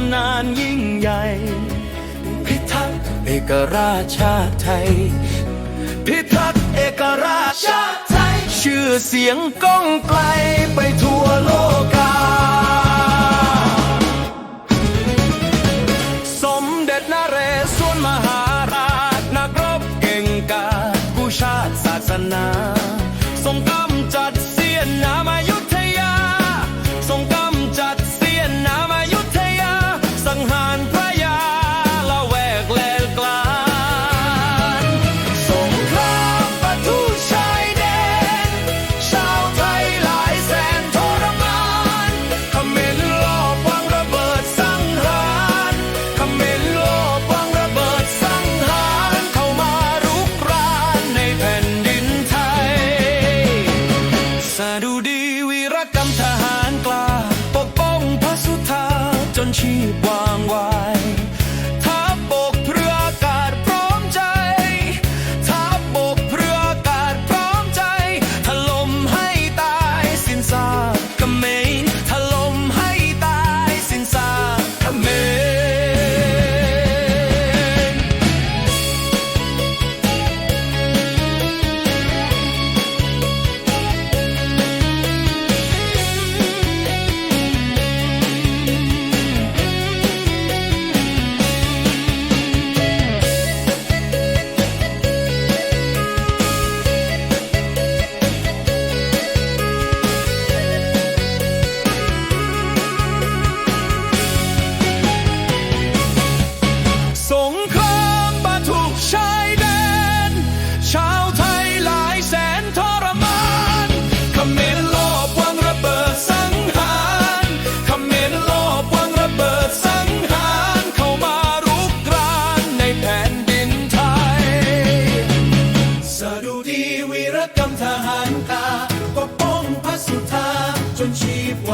ำนานยิ่งใหญ่ พิทักษ์เอกราชาไทย พิทักษ์เอกราชาไทย ชื่อเสียงก้องไกลไปทั่วโลก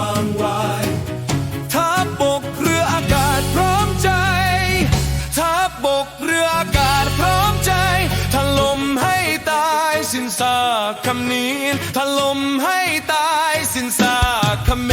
างวายทัพบกเรืออากาศพร้อมใจทัพบกเรืออากาศพร้อมใจถล่มให้ตายสินซาคำนี้ถล่มให้ตายสินซาคำเม